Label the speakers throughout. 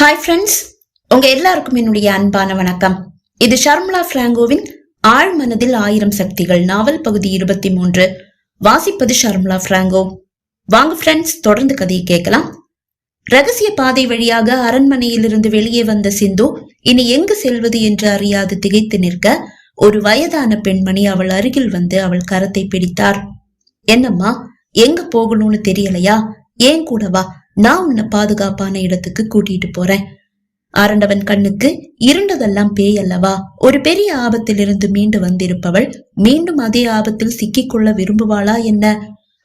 Speaker 1: Hi friends உங்க எல்லாருக்கும் என்னுடைய அன்பான வணக்கம். இது ஷர்மலா பிராங்கோவின் ஆழ் மனதில் ஆயிரம் சக்திகள் நாவல் பகுதி இருபத்தி மூன்று. வாசிப்பது ஷர்மலா பிராங்கோ. வாங்க ஃப்ரெண்ட்ஸ் தொடர்ந்து கதையை கேட்கலாம். ரகசிய பாதை வழியாக அரண்மனையிலிருந்து வெளியே வந்த சிந்து இனி எங்கு செல்வது? என்று அறியாது திகைத்து நிற்க ஒரு வயதான பெண்மணி அவள் அருகில் வந்து அவள் கரத்தை பிடித்தார். என்னம்மா எங்க போகணும்னு தெரியலையா? ஏன் கூட வா? நான் உன்னை பாதுகாப்பான இடத்துக்கு கூட்டிட்டு போறேன். அரண்டவன் கண்ணுக்கு இருண்டதெல்லாம் பேய் அல்லவா ஒரு பெரிய ஆபத்திலிருந்து மீண்டு வந்திருப்பவள் மீண்டும் அதே ஆபத்தில் சிக்கிக்கொள்ள விரும்புவாளா என்ன?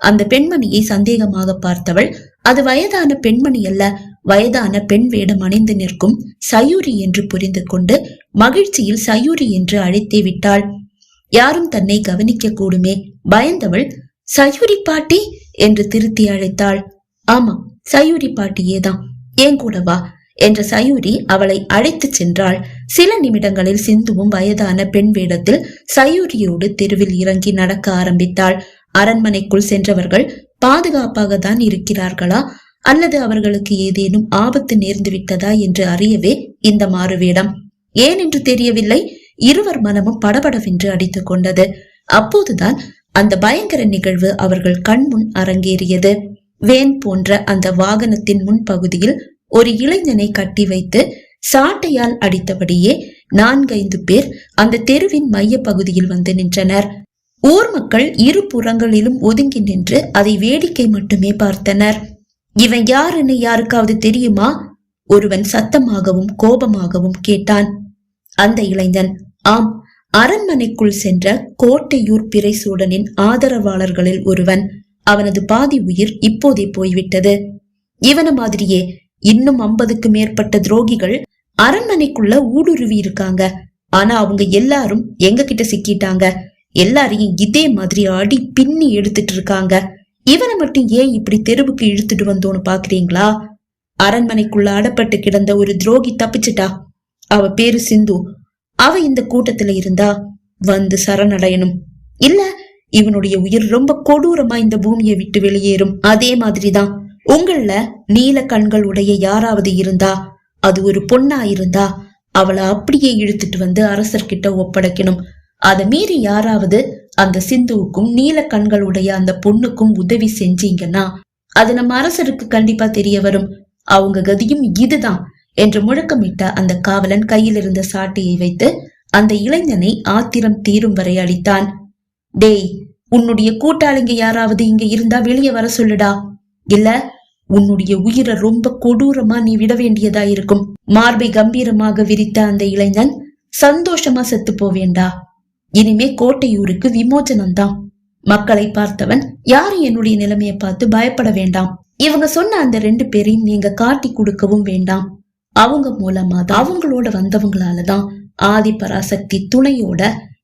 Speaker 1: அந்த பெண்மணியை சந்தேகமாக பார்த்தவள் அது வயதான பெண்மணி அல்ல வயதான பெண் வேடம் அணிந்து நிற்கும் சயூரி என்று புரிந்து கொண்டு மகிழ்ச்சியில் சயூரி என்று அழைத்தே விட்டாள். யாரும் தன்னை கவனிக்க கூடுமே பயந்தவள் சயூரி பாட்டி? என்று திருத்தி அழைத்தாள். ஆமா சயூரி பாட்டியேதான். ஏன் கூட வா என்ற சயூரி அவளை அழைத்துச் சென்றாள். சில நிமிடங்களில் சிந்துவும் வயதான பெண் வேடத்தில் சயூரியோடு தெருவில் இறங்கி நடக்க ஆரம்பித்தாள். அரண்மனைக்குள் சென்றவர்கள் பாதுகாப்பாக தான் இருக்கிறார்களா? அல்லது அவர்களுக்கு ஏதேனும் ஆபத்து நேர்ந்து விட்டதா என்று அறியவே இந்த மாறுவேடம் ஏன் என்று தெரியவில்லை. இருவர் மனமும் படபடவென்று அடித்துக் கொண்டது. அப்போதுதான் அந்த பயங்கர நிகழ்வு அவர்கள் கண்முன் அரங்கேறியது. வேன் போன்ற அந்த வாகனத்தின் முன்பகுதியில் ஒரு இளைஞனை கட்டி வைத்து சாட்டையால் அடித்தபடியே நான்கைந்து பேர் அந்த தெருவின் மைய பகுதியில் வந்து நின்றனர். ஊர் மக்கள் இரு புறங்களிலும் ஒதுங்கி நின்று அதை வேடிக்கை மட்டுமே பார்த்தனர். இவன் யாருன்னு யாருக்காவது தெரியுமா? ஒருவன் சத்தமாகவும் கோபமாகவும் கேட்டான். அந்த இளைஞன் ஆம் அரண்மனைக்குள் சென்ற கோட்டையூர் பிறைசூடனின் ஆதரவாளர்களில் ஒருவன். அவனது பாதி உயிர் இப்போதே போய்விட்டது. இவன மாதிரியே இன்னும் ஐம்பதுக்கு மேற்பட்ட துரோகிகள் அரண்மனைக்குள்ள ஊடுருவி இருக்காங்க. ஆனா அவங்க எல்லாரும் எங்க கிட்ட சிக்கிட்டாங்க. எல்லாரையும் இதே மாதிரி அடி பின்னி எடுத்துட்டு இருக்காங்க. இவனை மட்டும் ஏன் இப்படி தெருவுக்கு இழுத்துட்டு வந்தோன்னு பாக்குறீங்களா? அரண்மனைக்குள்ள அடப்பட்டு கிடந்த ஒரு துரோகி தப்பிச்சிட்டா? அவ பேரு சிந்து. அவ இந்த கூட்டத்துல இருந்தா வந்து சரணடையணும். இல்ல இவனுடைய உயிர் ரொம்ப கொடூரமா இந்த பூமியை விட்டு வெளியேறும். அதே மாதிரிதான் உங்கள நீல கண்கள் உடைய யாராவது இருந்தா அது ஒரு பொண்ணா இருந்தா அவளை அப்படியே இழுத்துட்டு வந்து அரசர்கிட்ட ஒப்படைக்கணும். அதை மீறி யாராவது அந்த சிந்துவுக்கும் நீல கண்களுடைய அந்த பொண்ணுக்கும் உதவி செஞ்சீங்கன்னா அது நம்ம அரசருக்கு கண்டிப்பா தெரிய வரும். அவங்க கதியும் இதுதான் என்று முழக்கமிட்ட அந்த காவலன் கையில் இருந்த சாட்டையை வைத்து அந்த இளைஞனை ஆத்திரம் தீரும் வரை அடித்தான். டேய் உன்னுடைய கூட்டாளிங்க யாராவது இங்க இருந்தா வெளியே வர சொல்லுடா. இல்ல உன்னுடைய உயிரை ரொம்ப கொடூரமா நீ விட வேண்டியதா இருக்கும். மார்பை கம்பீரமாக விரித்த அந்த இளைஞன் சந்தோஷமா செத்து போவேண்டா. இனிமே கோட்டையூருக்கு விமோச்சனம்தான் மக்களை பார்த்தவன் யாரும் என்னுடைய நிலைமையை பார்த்து பயப்பட வேண்டாம். இவங்க சொன்ன அந்த ரெண்டு பேரையும் நீங்க காட்டி கொடுக்கவும் வேண்டாம். அவங்க மூலமா தான் அவங்களோட வந்தவங்களாலதான் ஆதி பராசக்தி துணையோட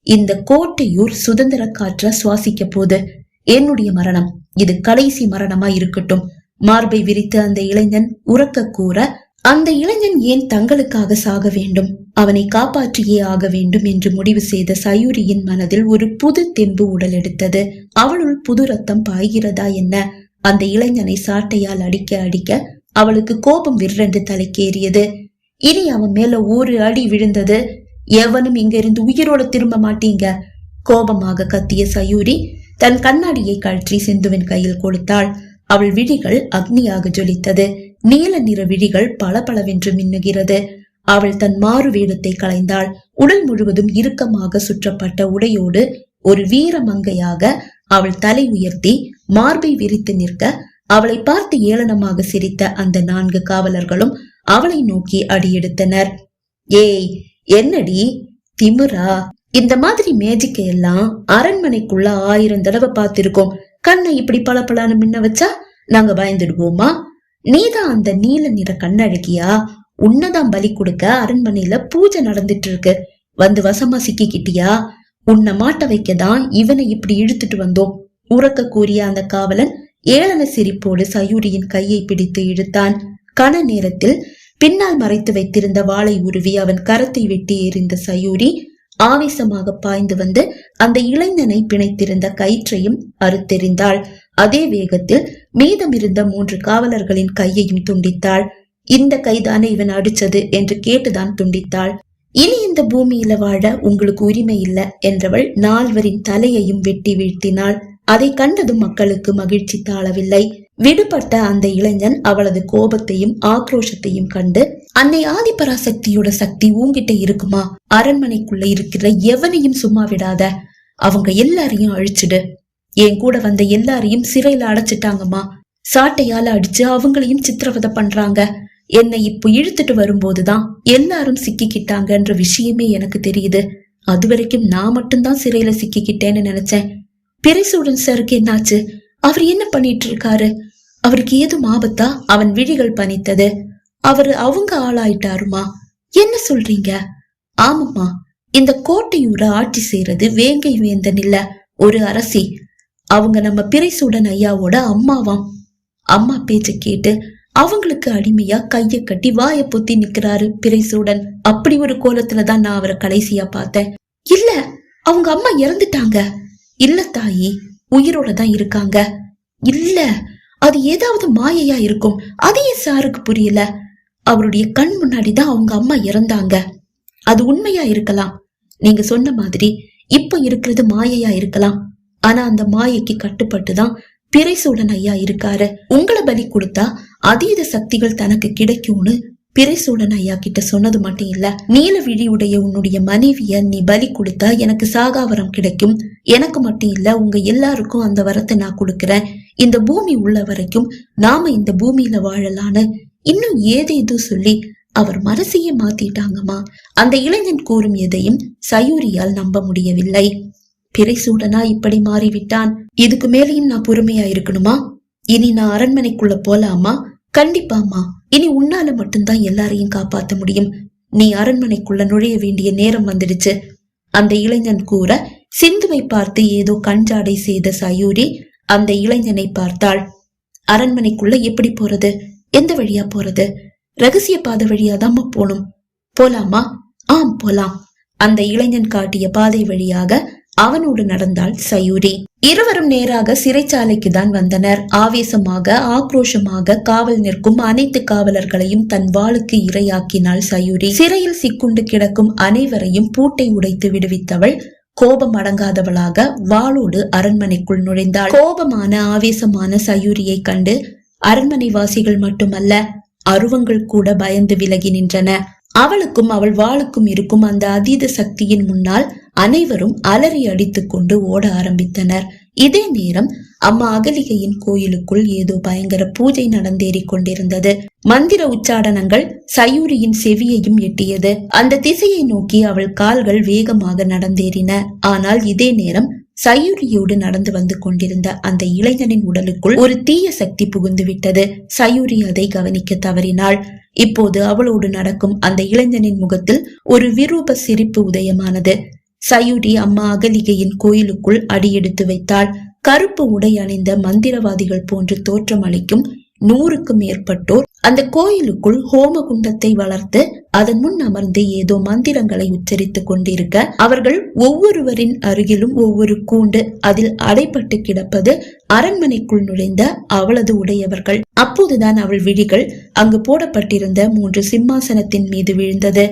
Speaker 1: இந்த கோட்டையூர் சுதந்திர காற்ற சுவாசிக்க போது என்னுடைய மரணம். இது கடைசி மரணமா இருக்கட்டும். மார்பை விரித்து அந்த இளைஞன் உறக்க கூற அந்த இளைஞன் ஏன் தங்களுக்காக சாக வேண்டும்? அவனை காப்பாற்றியே ஆக வேண்டும் என்று முடிவு செய்த சயூரியின் மனதில் ஒரு புது தெம்பு உடல் எடுத்தது. அவளுள் புது ரத்தம் பாய்கிறதா என்ன? அந்த இளைஞனை சாட்டையால் அடிக்க அடிக்க அவளுக்கு கோபம் விற்றென்று தலைக்கேறியது. இனி அவன் மேல ஒரு அடி விழுந்தது. எவனும் இங்கிருந்து உயிரோட திரும்ப மாட்டீங்க? கோபமாக கத்திய சயூரி தன் கண்ணாடியை கழற்றி சிந்துவின் கையில் கொடுத்தாள். அவள் விழிகள் அக்னியாக ஜொலித்தது. நீல நிற விழிகள் பளபளவென்று மின்னுகிறது. அவள் தன் மாறு வேடத்தை களைந்தாள். உடல் முழுவதும் இறுக்கமாக சுற்றப்பட்ட உடையோடு ஒரு வீர மங்கையாக அவள் தலை உயர்த்தி மார்பை விரித்து நிற்க அவளை பார்த்து ஏளனமாக சிரித்த அந்த நான்கு காவலர்களும் அவளை நோக்கி அடியெடுத்தனர். ஏய் என்னடி? திமுறா இந்த மாதிரி மேஜிக்கை எல்லாம் அரண்மனைக்குள்ள ஆயிரம் தடவை பார்த்திருக்கோம். கண்ணை இப்படி பளபளன்னு மின்ன வச்சா நாங்க பயந்துடுவோமா? நீதான் அந்த நீல நிற கண்ணழகியா? உன்னதான் பலி கொடுக்க அரண்மனையில பூஜை நடந்துட்டு இருக்கு வந்து வசமா சிக்கிக்கிட்டியா? உன்னை மாட்ட வைக்கதான் இவனை இப்படி இழுத்துட்டு வந்தோம். உறக்க கூறிய அந்த காவலன் ஏளன சிரிப்போடு சயூரியின் கையை பிடித்து இழுத்தான். கன நேரத்தில் பின்னால் மறைத்து வைத்திருந்த வாளை உருவி அவன் கரத்தை வெட்டி எறிந்த சயூரி ஆவேசமாக பாய்ந்து வந்து அந்த இளைஞனை பிணைத்திருந்த கயிற்றையும் அறுத்தெறிந்தாள். அதே வேகத்தில் மீதமிருந்த மூன்று காவலர்களின் கையையும் துண்டித்தாள். இந்த கைதானே இவன் அடிச்சது என்று கேட்டுதான் துண்டித்தாள். இனி இந்த பூமியில வாழ உங்களுக்கு உரிமை இல்லை என்றவள் நால்வரின் தலையையும் வெட்டி வீழ்த்தினாள். அதை கண்டதும் மக்களுக்கு மகிழ்ச்சி தாழவில்லை. விடுபட்ட அந்த இளைஞன் அவளது கோபத்தையும் ஆக்ரோஷத்தையும் கண்டு அன்னை ஆதிபராசக்தியோட சக்தி உன்கிட்ட இருக்குமா? அரண்மனைக்குள்ள இருக்கிற எவனையும் சும்மா விடாத. அவங்க எல்லாரையும் அழிச்சிடு. என் கூட வந்த எல்லாரையும் சிறையில அடைச்சிட்டாங்கம்மா. சாட்டையால அடிச்சு அவங்களையும் சித்திரவதை பண்றாங்க. என்னை இப்போ இழுத்துட்டு வரும்போதுதான் எல்லாரும் சிக்கிக்கிட்டாங்கன்ற விஷயமே எனக்கு தெரியுது. அது வரைக்கும் நான் மட்டும்தான் சிறையில சிக்கிக்கிட்டேன்னு நினைச்சேன். பிறைசூடன் சாருக்கு என்னாச்சு? அவர் என்ன பண்ணிட்டு இருக்காரு? அவருக்கு ஏதும் ஆபத்தா? அவன் விழிகள் பனித்தது. அவரு அவங்க ஆளாயிட்டாருமா? என்ன சொல்றீங்க? ஆமாம்மா. இந்த கோட்டையூரை ஆட்சி செய்யறது வேங்கை வேந்தன் இல்ல ஒரு அரசி. அவங்க நம்ம பிறைசூடன் ஐயாவோட அம்மாவாம். அம்மா பேச்ச கேட்டு அவங்களுக்கு அடிமையா கைய கட்டி வாய பொத்தி நிக்கிறாரு பிறைசூடன் அப்படி ஒரு கோலத்துல தான் நான் அவரை கடைசியா பார்த்தேன். இல்ல அவங்க அம்மா இறந்துட்டாங்க. இல்ல தாயி உயிரோட தான் இருக்காங்க. இல்ல அது ஏதாவது மாயையா இருக்கும்? அது ஏன் சாருக்கு புரியல? அவருடைய கண் முன்னாடி தான் அவங்க அம்மா இறந்தாங்க. அது உண்மையா இருக்கலாம். நீங்க சொன்ன மாதிரி இப்ப இருக்கிறது மாயையா இருக்கலாம். ஆனா அந்த மாயைக்கு கட்டுப்பட்டு தான் பிறைசூடன் ஐயா இருக்காரு. உங்களை பலி கொடுத்தா அதீத சக்திகள் தனக்கு கிடைக்கும்னு பிறைசூடன் ஐயா கிட்ட சொன்னது மட்டும் இல்ல. நீல விழியுடைய உன்னுடைய மனைவிய நீ பலி கொடுத்தா எனக்கு சாகாவரம் கிடைக்கும். எனக்கு மட்டும் இல்ல உங்க எல்லாருக்கும் அந்த வரத்தை நான் கொடுக்கறேன். இந்த பூமி உள்ள வரைக்கும் நாம இந்த பூமியில வாழலான்னு இன்னும் ஏதேதோ சொல்லி அவர் மனசையே மாத்திட்டாங்கம்மா. அந்த இளைஞன் கூறும் எதையும் சயூரியால் நம்ப முடியவில்லை. பிறைசூடனா இப்படி மாறிவிட்டான். இதுக்கு மேலேயும் நான் பொறுமையா இருக்கணுமா? இனி நான் அரண்மனைக்குள்ள போலாமா? கண்டிப்பாமா இனி உன்னால மட்டும்தான் எல்லாரையும் காப்பாத்த முடியும். நீ அரண்மனைக்குள்ள நுழைய வேண்டிய நேரம் வந்துடுச்சு. அந்த இளைஞன் கூற சிந்துவை பார்த்து ஏதோ கஞ்சாடை செய்த சயூரி அந்த இளைஞனை பார்த்தாள். அரண்மனைக்குள்ள எப்படி போறது? எந்த வழியா போறது? ரகசிய பாதை வழியா தாம்மா போகணும். போலாமா? ஆம் போலாம். அந்த இளைஞன் காட்டிய பாதை வழியாக அவனோடு நடந்தாள் சயூரி. இருவரும் நேராக சிறைச்சாலைக்கு தான் வந்தனர். ஆவேசமாக ஆக்ரோஷமாக காவல் நிற்கும் அனைத்து காவலர்களையும் தன் வாளுக்கு இரையாக்கினாள் சயூரி. சிறையில் சிக்குண்டு கிடக்கும் அனைவரையும் பூட்டை உடைத்து விடுவித்தவள் கோபம் அடங்காதவளாக வாளோடு அரண்மனைக்குள் நுழைந்தாள். கோபமான ஆவேசமான சயூரியை கண்டு அரண்மனை வாசிகள் மட்டுமல்ல அருவங்கள் கூட பயந்து விலகி நின்றன. அவளுக்கும் அவள் வாளுக்கும் இருக்கும் அந்த அதீத சக்தியின் முன்னால் அனைவரும் அலறி அடித்துக் கொண்டு ஓட ஆரம்பித்தனர். இதே நேரம் அம்மா அகலிகையின் கோயிலுக்குள் ஏதோ பயங்கர பூஜை நடந்தேறிக் கொண்டிருந்தது. மந்திர உச்சாடனங்கள் சயூரியின் செவியையும் எட்டியது. அந்த திசையை நோக்கி அவள் கால்கள் வேகமாக நடந்தேறின. ஆனால் இதே நேரம் சயூரியோடு நடந்து வந்து கொண்டிருந்த அந்த இளைஞனின் உடலுக்குள் ஒரு தீய சக்தி புகுந்து விட்டது. சயூரி அதை கவனிக்க தவறினாள். இப்போது அவளோடு நடக்கும் அந்த இளைஞனின் முகத்தில் ஒரு விரூப சிரிப்பு உதயமானது. சயூரி அம்மா அகலிகையின் கோயிலுக்குள் அடியெடுத்து வைத்தாள். கருப்பு உடை அணிந்த மந்திரவாதிகள் போன்று தோற்றம் அளிக்கும் நூறுக்கும் மேற்பட்டோர் அந்த கோயிலுக்குள் ஹோம குண்டத்தை வளர்த்து அதன் முன் அமர்ந்து ஏதோ மந்திரங்களை உச்சரித்துக் கொண்டிருக்க அவர்கள் ஒவ்வொருவரின் அருகிலும் ஒவ்வொரு கூண்டு அதில் அடைப்பட்டு கிடப்பது அரண்மனைக்குள் நுழைந்த அவளது உடையவர்கள். அப்போதுதான் அவள் விழிகள் அங்கு போடப்பட்டிருந்த மூன்று சிம்மாசனத்தின் மீது விழுந்தது.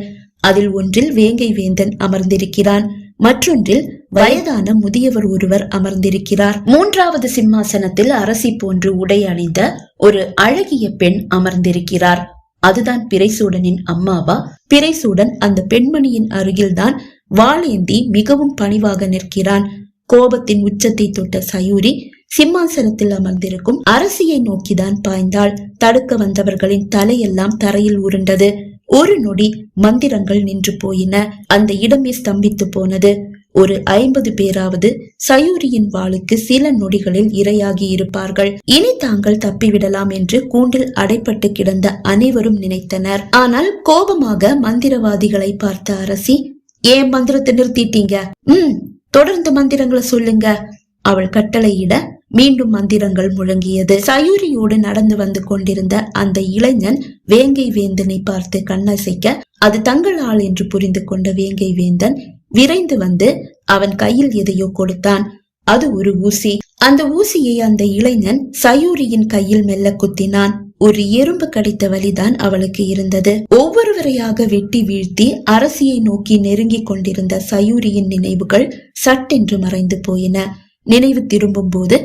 Speaker 1: அதில் ஒன்றில் வேங்கை வேந்தன் அமர்ந்திருக்கிறான். மற்றொன்றில் வயதான முதியவர் ஒருவர் அமர்ந்திருக்கிறார். மூன்றாவது சிம்மாசனத்தில் அரசி போன்று உடை அணிந்த ஒரு அழகிய பெண் அமர்ந்திருக்கிறார். அதுதான் பிறைசூடனின் அம்மாவா? பிறைசூடன் அந்த பெண்மணியின் அருகில்தான் வாளேந்தி மிகவும் பணிவாக நிற்கிறான். கோபத்தின் உச்சத்தை தொட்ட சயூரி சிம்மாசனத்தில் அமர்ந்திருக்கும் அரசியை நோக்கிதான் பாய்ந்தாள். தடுக்க வந்தவர்களின் தலையெல்லாம் தரையில் உருண்டது. ஒரு நொடி மந்திரங்கள் நின்று போயின. அந்த இடமே ஸ்தம்பித்து போனது. ஒரு ஐம்பது பேராவது சயூரியின் வாளுக்கு சில நொடிகளில் இரையாகி இருப்பார்கள். இனி தாங்கள் தப்பிவிடலாம் என்று கூண்டில் அடைப்பட்டு கிடந்த அனைவரும் நினைத்தனர். ஆனால் கோபமாக மந்திரவாதிகளை பார்த்த அரசி ஏன் மந்திரத்தை நிறுத்திட்டீங்க? உம் தொடர்ந்து மந்திரங்களை சொல்லுங்க. அவள் கட்டளையிட மீண்டும் மந்திரங்கள் முழங்கியது. சயூரியோடு நடந்து வந்து கொண்டிருந்த அந்த இளைஞன் வேங்கை வேந்தனை பார்த்து கண்ணசைக்க அது தங்கள் ஆள் என்று புரிந்து கொண்ட வேங்கை வேந்தன் விரைந்து வந்து அவன் கையில் எதையோ கொடுத்தான். அது ஒரு ஊசி. அந்த ஊசியை அந்த இளைஞன் சயூரியின் கையில் மெல்ல குத்தினான். ஒரு எறும்பு கடித்த வலிதான் அவளுக்கு இருந்தது. ஒவ்வொருவரையாக வெட்டி வீழ்த்தி அரசியை நோக்கி நெருங்கிக் கொண்டிருந்த சயூரியின் நினைவுகள் சட்டென்று மறைந்து போயின. நினைவு திரும்பும் போது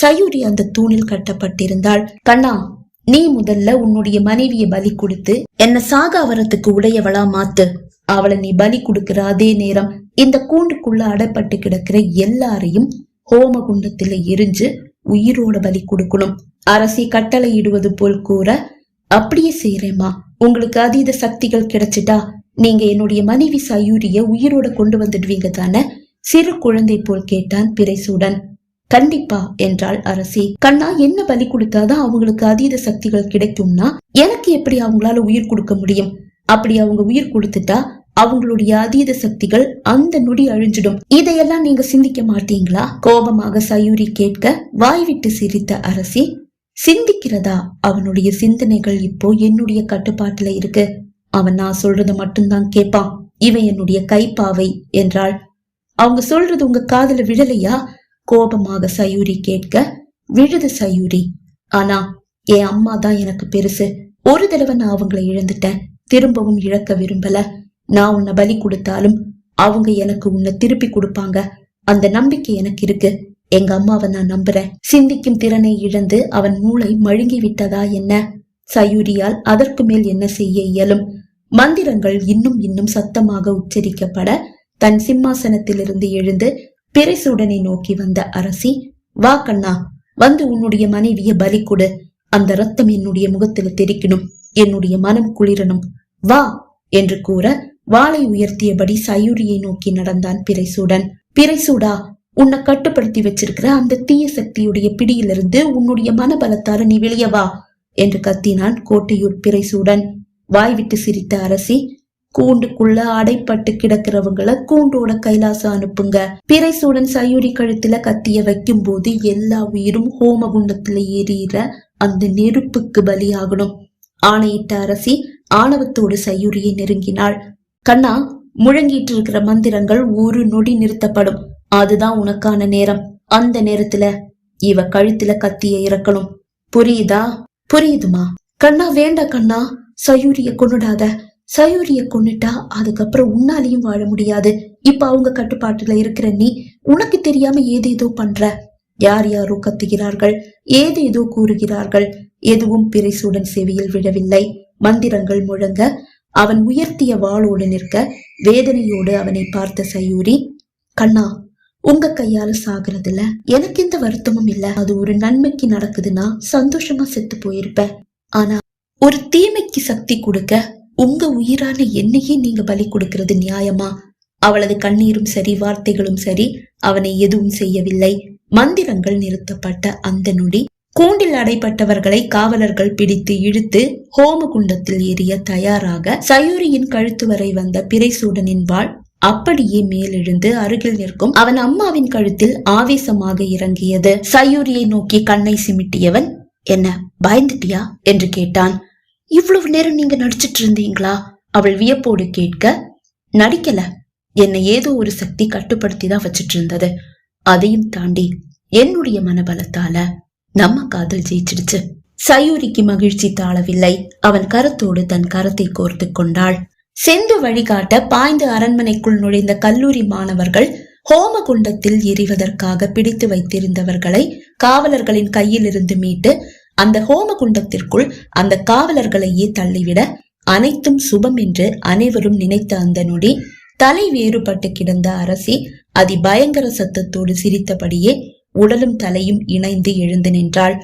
Speaker 1: சயூரி அந்த தூணில் கட்டப்பட்டிருந்தாள். கண்ணா நீ முதல்ல உன்னுடைய மனைவிய பலி கொடுத்து என்ன சாகாவரத்துக்கு உடையவளா மாத்து. அவளை நீ பலி கொடுக்கிற அதே நேரம் இந்த கூண்டுக்குள்ள அடப்பட்டு கிடக்கிற எல்லாரையும் ஹோம குண்டத்துல எரிஞ்சு உயிரோட பலி கொடுக்கணும். அரசி கட்டளை இடுவது போல் கூற அப்படியே செய்யறேம்மா உங்களுக்கு அதீத சக்திகள் கிடைச்சிட்டா நீங்க என்னுடைய மனைவி சயூரிய உயிரோட கொண்டு வந்துடுவீங்க தானே? சிறு குழந்தை போல் கேட்டான் பிறைசூடன் கண்டிப்பா என்றாள் அரசி. கண்ணா என்ன பலி கொடுத்தாதான் அவங்களுக்கு அதீத சக்திகள் கிடைக்கும்னா? எனக்கு எப்படி அவங்களால உயிர் கொடுக்க முடியும்? அப்படி அவங்க உயிர் கொடுத்துட்டா அவங்களுடைய அதீத சக்திகள் அந்த நொடி அழிஞ்சிடும். இதையெல்லாம் நீங்க சிந்திக்க மாட்டீங்களா? கோபமாக சயூரி கேட்க வாய்விட்டு சிரித்த அரசி. சிந்திக்கிறதா? அவனுடைய சிந்தனைகள் இப்போ என்னுடைய கட்டுப்பாட்டுல இருக்கு. அவன் நான் சொல்றத மட்டும்தான் கேட்பான். இவன் என்னுடைய கைப்பாவை என்றாள். அவங்க சொல்றது உங்க காதுல விழலையா? கோபமாக சயூரி கேட்க விழுது சயூரி. ஆனா என் அம்மா தான் எனக்கு பெருசு. ஒரு தடவை நான் அவங்களை இழந்துட்டேன். திரும்பவும் இழக்க விரும்பல. நான் உன்னை பலி கொடுத்தாலும் அவங்க எனக்கு உன்னை திருப்பி கொடுப்பாங்க. அந்த நம்பிக்கை எனக்கு இருக்கு. எங்க அம்மாவை நான் நம்புறேன். சிந்திக்கும் திறனை இழந்து அவன் மூளை மழுங்கி விட்டதா என்ன? சயூரியால் அதற்கு மேல் என்ன செய்ய இயலும்? மந்திரங்கள் இன்னும் இன்னும் சத்தமாக உச்சரிக்கப்பட தன் சிம்மாசனத்திலிருந்து எழுந்து பிறைசூடனை நோக்கி வந்த அரசி வா கண்ணா வந்து உன்னுடைய மனைவிய பலி கொடு. அந்த ரத்தம் என்னுடைய முகத்துல தெரிக்கணும் என்னுடைய மனம் குளிரணும். வா என்று கூற வாளை உயர்த்தியபடி சயூரியை நோக்கி நடந்தான் பிறைசூடன் பிறைசூடா உன்னை கட்டுப்படுத்தி வச்சிருக்கிற அந்த தீய சக்தியுடைய பிடியிலிருந்து உன்னுடைய மனபலத்தால நீ வெளியவா என்று கத்தினான் கோட்டையூர் பிறைசூடன் வாய் விட்டு சிரித்த அரசி கூண்டுக்குள்ள அடைப்பட்டு கிடக்கிறவங்கள கூண்டோட கைலாசம் அனுப்புங்க. பிறைசூடன் சயூரி கழுத்துல கத்திய வைக்கும் போது எல்லா உயிரும் ஹோம குண்டத்துல ஏறிற அந்த நெருப்புக்கு பலியாகணும். ஆணையிட்ட அரசி ஆணவத்தோடு சயூரியை நெருங்கினாள். கண்ணா முழங்கிட்டு இருக்கிற மந்திரங்கள் ஒரு நொடி நிறுத்தப்படும். அதுதான் உனக்கான நேரம். அந்த நேரத்துல இவ கழுத்துல கத்திய இறக்கணும். புரியுதா? புரியுதுமா. கண்ணா வேண்டா கண்ணா. சயூரிய கொன்னுடாத. சயூரிய கொண்டுட்டா அதுக்கப்புறம் உன்னாலையும் வாழ முடியாது. இப்ப அவங்க கட்டுப்பாட்டுல இருக்கிற நீ உனக்கு தெரியாம ஏதேதோ பண்ற. யார் யாரோ கத்துகிறார்கள் ஏதேதோ கூறுகிறார்கள். எதுவும் பிரிசுடன் செவியில் விழவில்லை. மந்திரங்கள் முழங்க அவன் உயர்த்திய வாளோடு நிற்க வேதனையோடு அவனை பார்த்த சயூரி கண்ணா உங்க கையால சாகுறதுல எனக்கு எந்த வருத்தமும் இல்ல. அது ஒரு நன்மைக்கு நடக்குதுன்னா சந்தோஷமா செத்து போயிருப்பேன் ஆனா ஒரு தீமைக்கு சக்தி கொடுக்க உங்க உயிரான என்னையே நீங்க பலி கொடுக்கிறது நியாயமா? அவளது கண்ணீரும் சரி வார்த்தைகளும் சரி அவனை எதுவும் செய்யவில்லை. மந்திரங்கள் நிறுத்தப்பட்ட அந்த நொடி கூண்டில் அடைப்பட்டவர்களை காவலர்கள் பிடித்து இழுத்து ஹோம குண்டத்தில் எரிய தயாராக சயூரியின் கழுத்து வரை வந்த பிறைசூடனின் வாழ் அப்படியே மேலெழுந்து அருகில் நிற்கும் அவன் அம்மாவின் கழுத்தில் ஆவேசமாக இறங்கியது. சயூரியை நோக்கி கண்ணை சிமிட்டியவன் என்ன பயந்துட்டியா? என்று கேட்டான். இவ்வளவு நேரம் நீங்க நடிச்சிட்டு இருந்தீங்களா? அவள் வியப்போடு கேட்க நடிக்கல. என்னை ஏதோ ஒரு சக்தி கட்டுப்படுத்தி தான் வச்சிட்டு இருந்தது. அதையும் தாண்டி என்னுடைய மனபலத்தால நம்ம காதல் ஜெயிச்சிடுச்சு. சயூரிக்கு மகிழ்ச்சி தாழவில்லை. அவன் கரத்தோடு தன் கரத்தை கோர்த்து கொண்டாள். செந்து வழிகாட்ட பாய்ந்து அரண்மனைக்குள் நுழைந்த கல்லூரி மாணவர்கள் ஹோம குண்டத்தில் எரிவதற்காக பிடித்து வைத்திருந்தவர்களை காவலர்களின் கையிலிருந்து மீட்டு அந்த ஹோம குண்டத்திற்குள் அந்த காவலர்களையே தள்ளிவிட அனைத்தும் சுபம் என்று அனைவரும் நினைத்த அந்த நொடி தலை வேறுபட்டு கிடந்த அரசி அதி பயங்கர சத்தத்தோடு சிரித்தபடியே உடலும் தலையும் இணைந்து எழுந்து நின்றாள்.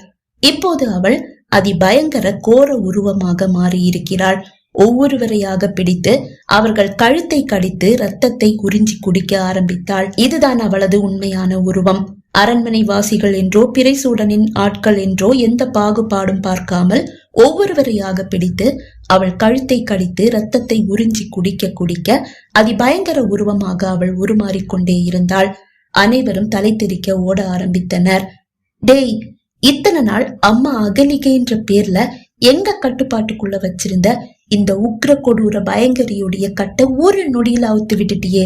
Speaker 1: இப்போது அவள் அதி பயங்கர கோர உருவமாக மாறியிருக்கிறாள். ஒவ்வொருவரையாக பிடித்து அவர்கள் கழுத்தை கடித்து ரத்தத்தை குறிஞ்சி குடிக்க ஆரம்பித்தாள். இதுதான் அவளது உண்மையான உருவம். அரண்மனை வாசிகள் என்றோ பிறைசூடனின் ஆட்கள் என்றோ எந்த பாகுபாடும் பார்க்காமல் ஒவ்வொருவரையாக பிடித்து அவள் கழுத்தை கடித்து ரத்தத்தை உறிஞ்சி குடிக்க குடிக்க அதிபயங்கர உருவமாக அவள் உருமாறிக்கொண்டே இருந்தாள். அனைவரும் தலை திரிக்க ஓட ஆரம்பித்தனர். டேய் இத்தனை நாள் அம்மா அகலிகைன்ற பேர்ல எங்க கட்டுப்பாட்டுக்குள்ள வச்சிருந்த இந்த உக்ர கொடூர பயங்கரியுடைய கட்டை ஒரு நொடியில் அவுத்து விட்டுட்டியே?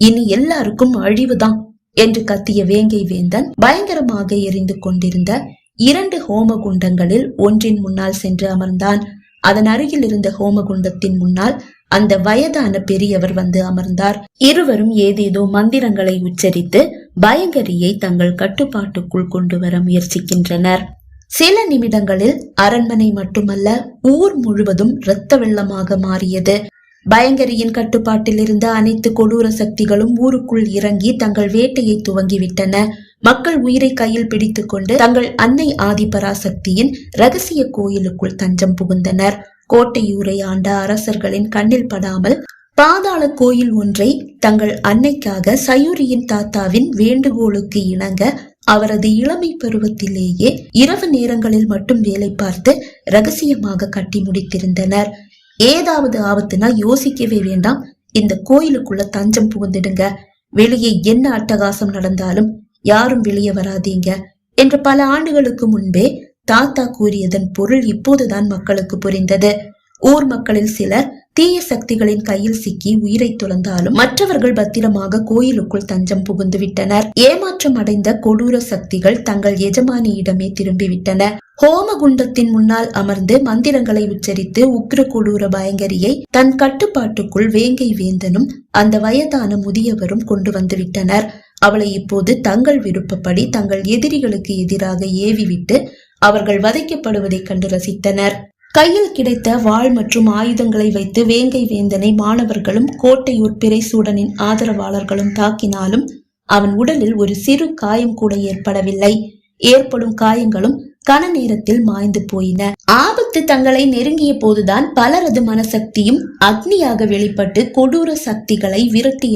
Speaker 1: இனி எல்லாருக்கும் அழிவுதான். என்று கத்திய வேங்கை வேந்தன் பயங்கரமாக எரிந்து கொண்டிருந்த இரண்டு ஹோம குண்டங்களில் ஒன்றின் முன்னால் சென்று அமர்ந்தான். அதன் அருகில் இருந்த ஹோமகுண்டத்தின் முன்னால் அந்த வயதான பெரியவர் வந்து அமர்ந்தார். இருவரும் ஏதேதோ மந்திரங்களை உச்சரித்து பயங்கரியை தங்கள் கட்டுப்பாட்டுக்குள் கொண்டு வர முயற்சிக்கின்றனர். சில நிமிடங்களில் அரண்மனை மட்டுமல்ல ஊர் முழுவதும் இரத்த வெள்ளமாக மாறியது. பயங்கரியின் கட்டுப்பாட்டில் இருந்த அனைத்து கொடூர சக்திகளும் ஊருக்குள் இறங்கி தங்கள் வேட்டையை துவங்கிவிட்டன. மக்கள் உயிரை கையில் பிடித்துக்கொண்டு தங்கள் அன்னை ஆதிபராசக்தியின் ரகசிய கோயிலுக்குள் தஞ்சம் புகுந்தனர். கோட்டையூரை ஆண்ட அரசர்களின் கண்ணில் படாமல் பாதாள கோயில் ஒன்றை தங்கள் அன்னைக்காக சயூரியின் தாத்தாவின் வேண்டுகோளுக்கு இணங்க அவரது இளமை பருவத்திலேயே இரவு நேரங்களில் மட்டும் வேலை பார்த்து ரகசியமாக கட்டி முடித்திருந்தனர். ஏதாவது ஆபத்துனா யோசிக்கவே வேண்டாம். இந்த கோயிலுக்குள்ள தஞ்சம் புகுந்துடுங்க. வெளியே என்ன அட்டகாசம் நடந்தாலும் யாரும் வெளியே வராதீங்க. என்று பல ஆண்டுகளுக்கு முன்பே தாத்தா கூறியதன் பொருள் இப்போதுதான் மக்களுக்கு புரிந்தது. ஊர் மக்களில் சிலர் தீய சக்திகளின் கையில் சிக்கி உயிரை துறந்தாலும் மற்றவர்கள் பத்திரமாக கோயிலுக்குள் தஞ்சம் புகுந்து விட்டனர். ஏமாற்றம் அடைந்த கொடூர சக்திகள் தங்கள் எஜமானியிடமே திரும்பிவிட்டன. ஹோமகுண்டத்தின் முன்னால் அமர்ந்து மந்திரங்களை உச்சரித்து உக்ர கொடூர பயங்கரியை தன் கட்டுப்பாட்டுக்குள் வேங்கை வேந்தனும் அந்த வயதான முதியவரும் கொண்டு வந்துவிட்டனர். அவளை இப்போது தங்கள் விருப்பப்படி தங்கள் எதிரிகளுக்கு எதிராக ஏவிவிட்டு அவர்கள் வதைக்கப்படுவதைக் கண்டு ரசித்தனர். கையில் கிடைத்த வாள் மற்றும் ஆயுதங்களை வைத்து வேங்கை வேந்தனை மாணவர்களும் கோட்டையூர் பிறைசூடனின் ஆதரவாளர்களும் தாக்கினாலும் அவன் உடலில் ஒரு சிறு காயம் கூட ஏற்படவில்லை. ஏற்படும் காயங்களும் கன நேரத்தில் மாய்ந்து போயின. ஆபத்து தங்களை நெருங்கிய போதுதான் பலரது மனசக்தியும் அக்னியாக வெளிப்பட்டு கொடூர சக்திகளை விரட்டி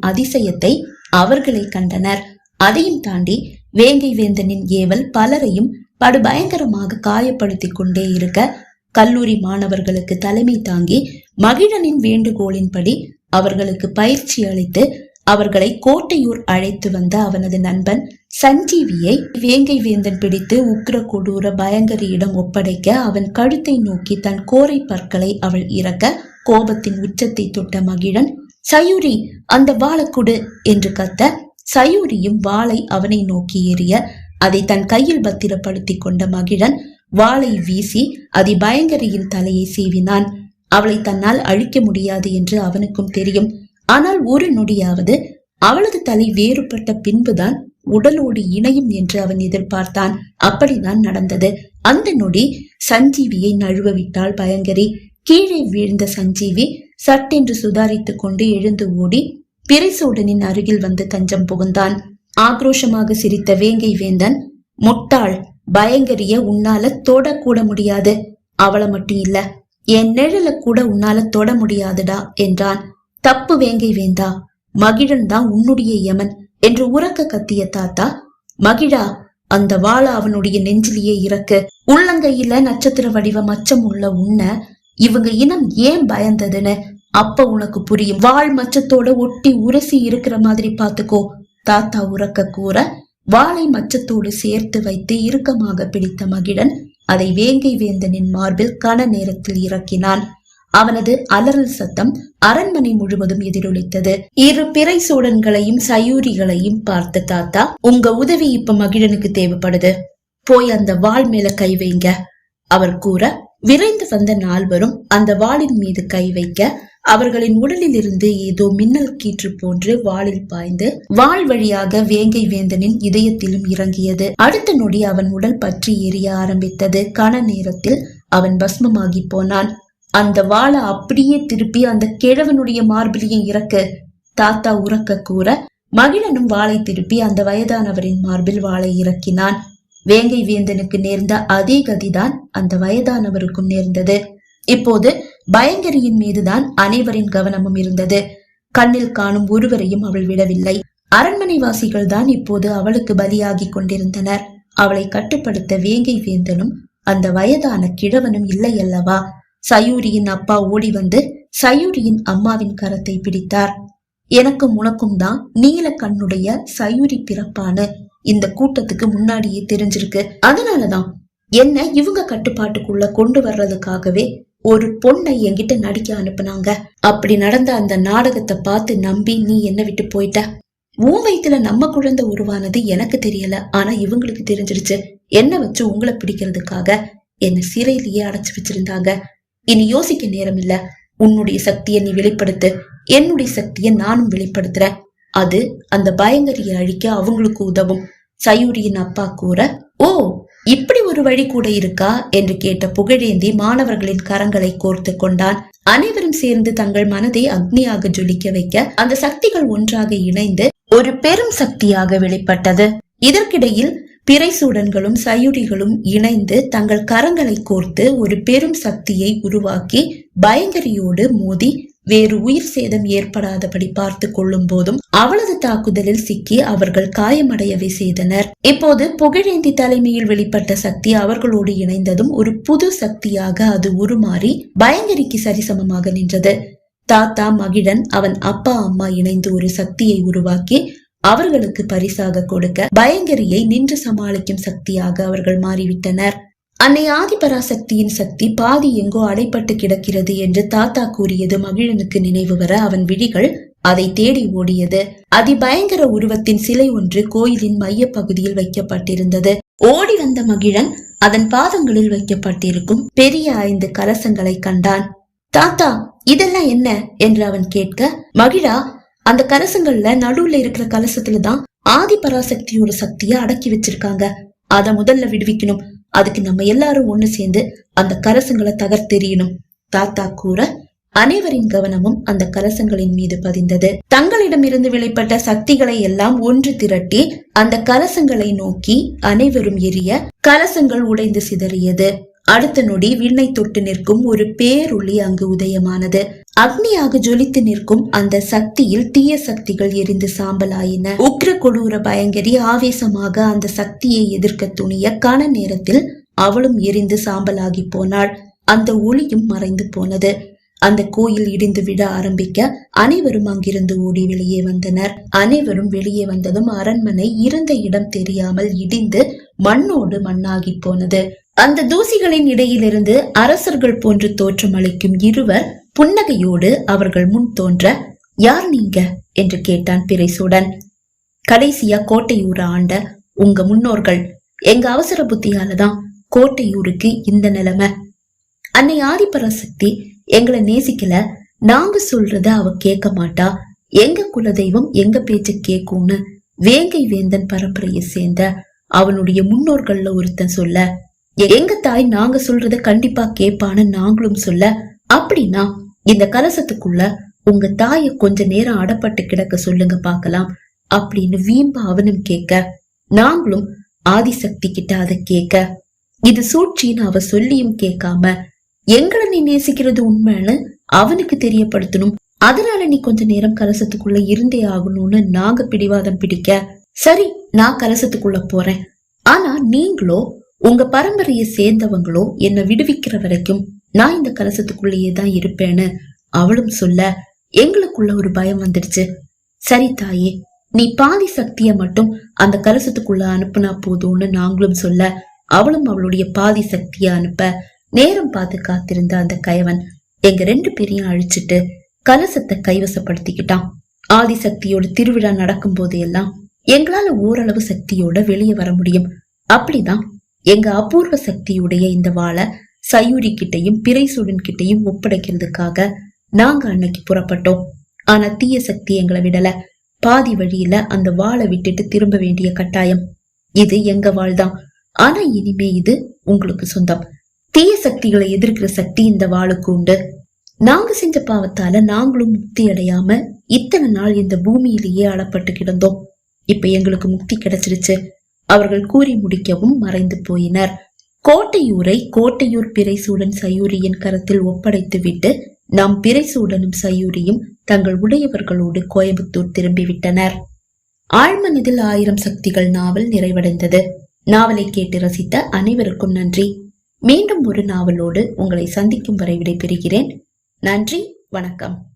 Speaker 1: அதிசயத்தை அவர்களை கண்டனர். அதையும் தாண்டி வேங்கை வேந்தனின் ஏவல் பலரையும் படுபயங்கரமாக காயப்படுத்தி கொண்டே இருக்க கல்லூரி மாணவர்களுக்கு தலைமை தாங்கி மகிழனின் வேண்டுகோளின்படி அவர்களுக்கு பயிற்சி அளித்து அவர்களை கோட்டையூர் அழைத்து வந்த அவனது நண்பன் சஞ்சீவியை வேங்கை வேந்தன் பிடித்து உக்ர கொடூர பயங்கரியிடம் ஒப்படைக்க அவன் கழுத்தை நோக்கி தன் கோரை பற்களை அவள் இறக்க கோபத்தின் உச்சத்தை தொட்ட மகிழன் சயூரி அந்த வாழக்குடு என்று கத்த சயூரியும் வாளை அவனை நோக்கி எறிய அதை தன் கையில் பத்திரப்படுத்தி கொண்ட மகிழன் வாளை வீசி அதிபயங்கரியின் தலையை சீவினான். அவளை தன்னால் அழிக்க முடியாது என்று அவனுக்கும் தெரியும். ஆனால் ஒரு நொடியாவது அவளது தலை வேறுபட்ட பின்புதான் உடலோடு இணையும் என்று அவன் எதிர்பார்த்தான். அப்படிதான் நடந்தது. அந்த நொடி சஞ்சீவியை நழுவ விட்டாள் பயங்கரி. கீழே வீழ்ந்த சஞ்சீவி சட்டென்று சுதாரித்துக் கொண்டு எழுந்து ஓடி பிறைசூடனின் அருகில் வந்து தஞ்சம் புகுந்தான். ஆக்ரோஷமாக சிரித்த வேங்கை வேந்தன் முட்டாள் பயங்கரிய உன்னால தொடக்கூட முடியாது. அவளை மட்டும் இல்ல என் நிழல கூட உன்னால தொட முடியாதுடா என்றான். தப்பு வேங்கை வேந்தா மகிழன் தான் உன்னுடைய யமன் என்று உறக்க கத்திய தாத்தா. மகிழா அந்த வாழ அவனுடைய நெஞ்சிலேயே இறக்கு. உள்ளங்கையில நட்சத்திர வடிவ மச்சம் உள்ள உன்ன இவங்க இனம் ஏன் பயந்ததுன்னு? அப்ப உனக்கு புரியும். வாழ் மச்சத்தோட ஒட்டி உரசி இருக்கிற மாதிரி பாத்துக்கோ தாத்தா உறக்க கூற. வாளை மச்சத்தோடு சேர்த்து வைத்து இறுக்கமாக பிடித்த மகிழன் அதை வேங்கை வேந்தனின் மார்பில் கன நேரத்தில் இறக்கினான். அவனது அலறல் சத்தம் அரண்மனை முழுவதும் எதிரொலித்தது. இரு பிறை சூடன்களையும் சயூரிகளையும் பார்த்த தாத்தா உங்க உதவி இப்ப மகிழனுக்கு தேவைப்படுது. போய் அந்த வாள் மேல கை வைங்க. அவர் கூற விரைந்து வந்த நால்வரும் அந்த வாளின் மீது கை வைக்க அவர்களின் உடலில் இருந்து ஏதோ மின்னல் கீற்று போன்று வாளில் பாய்ந்து வாள் வழியாக வேங்கை வேந்தனின் இதயத்திலும் இறங்கியது. அடுத்த நொடி அவன் உடல் பற்றி எரிய ஆரம்பித்தது. கன நேரத்தில் அவன் பஸ்மமாகி போனான். அந்த வாளை அப்படியே திருப்பி அந்த கிழவனுடைய மார்பிலையும் இறக்க தாத்தா உறக்க கூற மகிழனும் வாளை திருப்பி அந்த வயதானவரின் மார்பில் வாளை இறக்கினான். வேங்கை வேந்தனுக்கு நேர்ந்த அதே கதிதான் அந்த வயதானவருக்கும் நேர்ந்தது. இப்போது பயங்கரியின் மீதுதான் அனைவரின் கவனமும் இருந்தது. கண்ணில் காணும் ஒருவரையும் அவள் விடவில்லை. அரண்மனை வாசிகள் தான் இப்போது அவளுக்கு பலியாகி கொண்டிருந்தனர். அவளை கட்டுப்படுத்த வேங்கை வேந்தனும் அந்த வயதான கிழவனும் இல்லை அல்லவா? சயூரியின் அப்பா ஓடி வந்து சயூரியின் அம்மாவின் கரத்தை பிடித்தார். எனக்கும் உனக்கும் தான் நீல கண்ணுடைய சயூரி பிறப்பான இந்த கூட்டத்துக்கு முன்னாடியே தெரிஞ்சிருக்கு. அதனாலதான் என்ன இவங்க கட்டுப்பாட்டுக்குள்ள கொண்டு வர்றதுக்காகவே ஒரு பொண்ணை என்கிட்ட நடிக்க அனுப்புனாங்க. அப்படி நடந்த அந்த நாடகத்தை பார்த்து நம்பி நீ என்ன விட்டு போயிட்ட. உன் வயித்துல நம்ம குழந்தை உருவானது எனக்கு தெரியல. ஆனா இவங்களுக்கு தெரிஞ்சிருச்சு. என்ன வச்சு உங்களை பிடிக்கிறதுக்காக என்னை சிறையிலேயே அடைச்சு வச்சிருந்தாங்க. இனி யோசிக்க நேரம் இல்ல. உன்னுடைய சக்தியை நீ வெளிப்படுத்து. என்னுடைய சக்தியை நானும் வெளிப்படுத்துறேன். அது அந்த பயங்கரியை அழிக்க அவங்களுக்கு உதவும். சயூரியின் அப்பா கூற ஓ இப்படி ஒரு வழி கூட இருக்கா? என்று கேட்ட புகழேந்தி மாணவர்களின் கரங்களை கோர்த்து கொண்டான். அனைவரும் சேர்ந்து தங்கள் மனதை அக்னியாக ஜொலிக்க வைக்க அந்த சக்திகள் ஒன்றாக இணைந்து ஒரு பெரும் சக்தியாக வெளிப்பட்டது. இதற்கிடையில் பிறைசூடன்களும் சயுடிகளும் இணைந்து தங்கள் கரங்களை கோர்த்து ஒரு பெரும் சக்தியை உருவாக்கி பயங்கரியோடு மோதி வேறு உயிர் சேதம் ஏற்படாதபடி பார்த்து கொள்ளும் போதும் அவளது தாக்குதலில் சிக்கி அவர்கள் காயமடையவே செய்தனர். இப்போது புகழேந்தி தலைமையில் வெளிப்பட்ட சக்தி அவர்களோடு இணைந்ததும் ஒரு புது சக்தியாக அது உருமாறி பயங்கரிக்கு சரிசமமாக நின்றது. தாத்தா மகிழன் அவன் அப்பா அம்மா இணைந்து ஒரு சக்தியை உருவாக்கி அவர்களுக்கு பரிசாக கொடுக்க பயங்கரியை நின்று சமாளிக்கும் சக்தியாக அவர்கள் மாறிவிட்டனர். அன்னை ஆதிபராசக்தியின் சக்தி பாதி எங்கோ அடைப்பட்டு கிடக்கிறது என்று தாத்தா கூறியது மகிழனுக்கு நினைவு வர அவன் விழிகள் அதை தேடி ஓடியது. அதிபயங்கர உருவத்தின் சிலை ஒன்று கோயிலின் மைய பகுதியில் வைக்கப்பட்டிருந்தது. ஓடி வந்த மகிழன் அதன் பாதங்களில் வைக்கப்பட்டிருக்கும் பெரிய ஐந்து கலசங்களை கண்டான். தாத்தா இதெல்லாம் என்ன? என்று அவன் கேட்க மகிழா அந்த கலசங்கள்ல நடுவுல இருக்கிற கலசத்துல தான் ஆதி பராசக்தியோட சக்திய அடக்கி வச்சிருக்காங்க. அத முதல்ல விடுவிக்கணும். அதுக்கு நம்ம எல்லாரும் ஒண்ணு சேர்ந்து அந்த கரசங்களை தகர்த்தெறியணும். தாத்தா கூற அனைவரின் கவனமும் அந்த கலசங்களின் மீது பதிந்தது. தங்களிடமிருந்து வெளிப்பட்ட சக்திகளை எல்லாம் ஒன்று திரட்டி அந்த கலசங்களை நோக்கி அனைவரும் எரிய கலசங்கள் உடைந்து சிதறியது. அடுத்த நொடி விண்ணை தொட்டு நிற்கும் ஒரு பேரொளி அங்கு உதயமானது. அக்னியாக ஜொலித்து நிற்கும் அந்த சக்தியில் தீய சக்திகள் எரிந்து சாம்பலாயின. உக்ர கொடூர பயங்கரி ஆவேசமாக அந்த சக்தியை எதிர்க்க துணிய கன நேரத்தில் அவளும் எரிந்து சாம்பலாகி போனாள். அந்த ஒளியும் மறைந்து போனது. அந்த கோயில் இடிந்து விட ஆரம்பிக்க அனைவரும் அங்கிருந்து ஓடி வெளியே வந்தனர். அனைவரும் வெளியே வந்ததும் அரண்மனை இருந்த இடம் தெரியாமல் இடிந்து மண்ணோடு மண்ணாகி போனது. அந்த தூசிகளின் இடையிலிருந்து அரசர்கள் போன்று தோற்றமளிக்கும் இருவர் புன்னகையோடு அவர்கள் முன் தோன்ற யார் நீங்க? என்று கேட்டான் பிரைசூடன் கடைசியா கோட்டையூர் ஆண்ட உங்க முன்னோர்கள். எங்க அவசர புத்தியாலதான் கோட்டையூருக்கு இந்த நிலைமை. அன்னை ஆதிபராசக்தி எங்களை நேசிக்கல. நாங்க சொல்றத அவ கேட்க மாட்டா. எங்க குலதெய்வம் எங்க பேச்ச கேக்கும்னு வேங்கை வேந்தன் பரம்பரையை சேர்ந்த அவனுடைய முன்னோர்கள்ல ஒருத்தன் சொல்ல எங்க தாய் நாங்க சொல்றத கண்டிப்பா கேப்பான்னு நாங்களும் சொல்ல அப்படின்னா இந்த கலசத்துக்குள்ள உங்க தாய கொஞ்ச நேரம் அடப்பட்டு கிடக்க சொல்லுங்க பாக்கலாம் அப்படின்னு வீம்பா அவனும் கேட்க நாங்களும் ஆதிசக்தி கிட்ட அதை கேட்க இது சூழ்ச்சின்னு அவ சொல்லியும் கேட்காம எங்களை நீ நேசிக்கிறது உண்மைன்னு அவனுக்கு தெரியப்படுத்தணும். அதனால நீ கொஞ்ச நேரம் கலசத்துக்குள்ள இருந்தே ஆகணும்னு நாங்க பிடிவாதம் பிடிக்க. சரி நான் கலசத்துக்குள்ள போறேன். ஆனா நீங்களோ உங்க பரம்பரையை சேர்ந்தவங்களோ என்னை விடுவிக்கிற வரைக்கும் நான் இந்த கலசத்துக்குள்ளேயே தான் இருப்பேன்னு அவளும் சொல்ல எங்களுக்குள்ள ஒரு பயம் வந்துடுச்சு. சரி தாயே நீ பாதி சக்திய மட்டும் அந்த கலசத்துக்குள்ள அனுப்புனா போதும்னு நாங்களும் சொல்ல அவளும் அவளுடைய பாதி சக்திய அனுப்ப நேரம் பார்த்து காத்திருந்த அந்த கயவன் எங்க ரெண்டு பேரையும் அழிச்சிட்டு கலசத்தை கைவசப்படுத்திக்கிட்டான். ஆதிசக்தியோட திருவிழா நடக்கும் போது எல்லாம் எங்களால ஓரளவு சக்தியோட வெளியே வர முடியும். அப்படிதான் எங்க அபூர்வ சக்தியுடைய இந்த வாழை சயூரி கிட்டையும் பிறைசூடன் கிட்டையும் ஒப்படைக்கிறதுக்காக நாங்க அன்னைக்கு புறப்பட்டோம். ஆனா தீய சக்தி எங்களை விடல. பாதி வழியில அந்த வாழை விட்டுட்டு திரும்ப வேண்டிய கட்டாயம். இது எங்க வாழ்தான் ஆனா இனிமே இது உங்களுக்கு சொந்தம். தீய சக்திகளை எதிர்க்கிற சக்தி இந்த வாளுக்கு உண்டு. நாங்க செஞ்ச பாவத்தால நாங்களும் முக்தி அடையாம இத்தனை நாள் இந்த பூமியிலேயே அளப்பட்டு கிடந்தோம். இப்ப எங்களுக்கு முக்தி கிடைச்சிருச்சு. அவர்கள் கூறி முடிக்கவும் மறைந்து போயினர். கோட்டையூரை கோட்டையூர் பிறைசூடன் சயூரியின் கரத்தில் ஒப்படைத்துவிட்டு நாம் பிறைசூடனும் சயூரியும் தங்கள் உடையவர்களோடு கோயம்புத்தூர் திரும்பிவிட்டனர். ஆழ்மனதில் ஆயிரம் சக்திகள் நாவல் நிறைவடைந்தது. நாவலை கேட்டு ரசித்த அனைவருக்கும் நன்றி. மீண்டும் ஒரு நாவலோடு உங்களை சந்திக்கும் வரை விடைபெறுகிறேன். நன்றி வணக்கம்.